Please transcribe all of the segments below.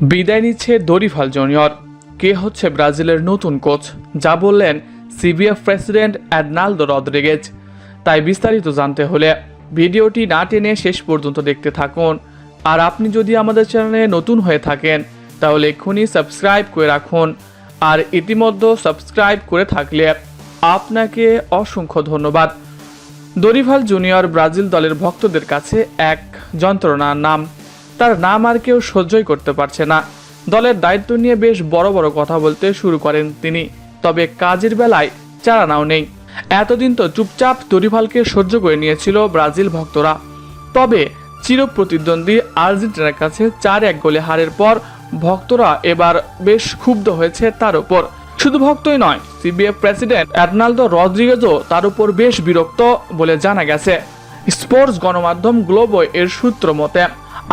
বিদায় নিচ্ছে দরিফাল জুনিয়র। কে হচ্ছে ব্রাজিলের নতুন কোচ? যা বললেন সিবিএফ প্রেসিডেন্ট অ্যাডনাল্ডো রদ্রিগেজ। তাই বিস্তারিত জানতে হলে ভিডিওটি না টেনে শেষ পর্যন্ত দেখতে থাকুন। আর আপনি যদি আমাদের চ্যানেলে নতুন হয়ে থাকেন, তাহলে এক্ষুনি সাবস্ক্রাইব করে রাখুন। আর ইতিমধ্যে সাবস্ক্রাইব করে থাকলে আপনাকে অসংখ্য ধন্যবাদ। দরিভাল জুনিয়র ব্রাজিল দলের ভক্তদের কাছে এক যন্ত্রণার নাম। তার নাম আর কেউ সহ্যই করতে পারছে না। দলের দায়িত্ব নিয়ে বেশ বড় বড় কথা বলতে শুরু করেন তিনি। তবে কাজের বেলায় চারানাও নেই। এতদিন তো চুপচাপ দরিভালকে সহ্য করে নিয়েছিল ব্রাজিল ভক্তরা। তবে চিরপ্রতিদ্বন্দ্বী আর্জেন্টিনার কাছে চার এক গোলে হারের পর ভক্তরা এবার বেশ ক্ষুব্ধ হয়েছে তার উপর শুধু ভক্তই নয়, সিবিএফ প্রেসিডেন্ট অ্যাডনাল্ডো রদ্রিগেজও তার উপর বেশ বিরক্ত বলে জানা গেছে। স্পোর্টস গণমাধ্যম গ্লোবো এর সূত্র মতে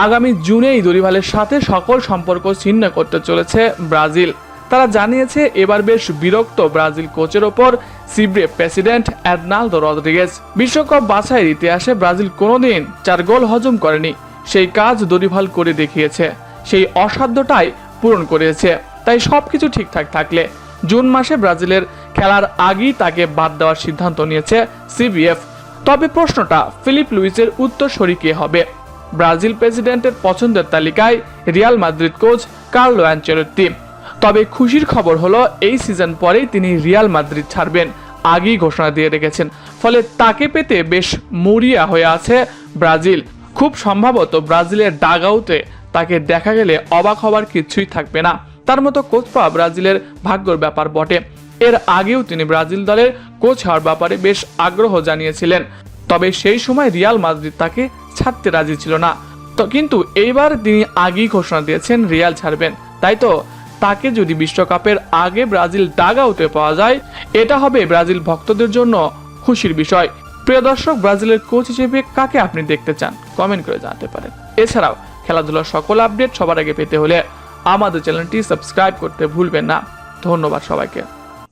আগামী জুনেই দরিভালের সাথে সকল সম্পর্ক ছিন্ন করতে চলেছে ব্রাজিল। তারা জানিয়েছে, এবার বেশ বিরক্ত ব্রাজিল কোচের ওপর সিব্রে প্রেসিডেন্ট অ্যাডনাল্ডো রদ্রিগেজ বিশ্বকাপ বাছাইয়ের ইতিহাসে ব্রাজিল কোনোদিন চার গোল হজম করেনি, সেই কাজ দরিভাল করে দেখিয়েছে। সেই অসাধ্যটাই পূরণ করেছে। তাই সবকিছু ঠিকঠাক থাকলে জুন মাসে ব্রাজিলের খেলার আগেই তাকে বাদ দেওয়ার সিদ্ধান্ত নিয়েছে সিবিএফ। তবে প্রশ্নটা ফিলিপ লুইসের উত্তরসূরি কে হবে? ব্রাজিল প্রেসিডেন্টের পছন্দের তালিকায় Real Madrid coach Carlo Ancelotti তবে খুশির খবর হলো, এই সিজন পরেই তিনি রিয়াল মাদ্রিদ ছাড়বেন, আগেই ঘোষণা দিয়ে রেখেছেন। ফলে তাকে পেতে বেশ মরিয়া হয়ে আছে ব্রাজিল। খুব সম্ভবত ব্রাজিলের ডাগাউতে তাকে দেখা গেলে অবাক হওয়ার কিছুই থাকবে না। তার মতো কোচ পাওয়া ব্রাজিলের ভাগ্যর ব্যাপার বটে। এর আগেও তিনি ব্রাজিল দলের কোচ হওয়ার ব্যাপারে বেশ আগ্রহ জানিয়েছিলেন। তবে সেই সময় রিয়াল মাদ্রিদ তাকে ছাড়তে রাজি ছিল না। তো কিন্তু এইবার তিনি আগেই ঘোষণা দিয়েছেন, রিয়াল ছাড়বেন। তাই তো? তাকে যদি বিশ্বকাপের আগে ব্রাজিল ডাগাউতে পাওয়া যায়, এটা হবে ব্রাজিল ভক্তদের জন্য খুশির বিষয়। প্রিয় দর্শক, ব্রাজিলের কোচ হিসেবে কাকে আপনি দেখতে চান? কমেন্ট করে জানাতে পারেন। এছাড়াও, খেলাধুলার সকল আপডেট সবার আগে পেতে হলে আমাদের চ্যানেলটি সাবস্ক্রাইব করতে ভুলবেন না। ধন্যবাদ সবাইকে।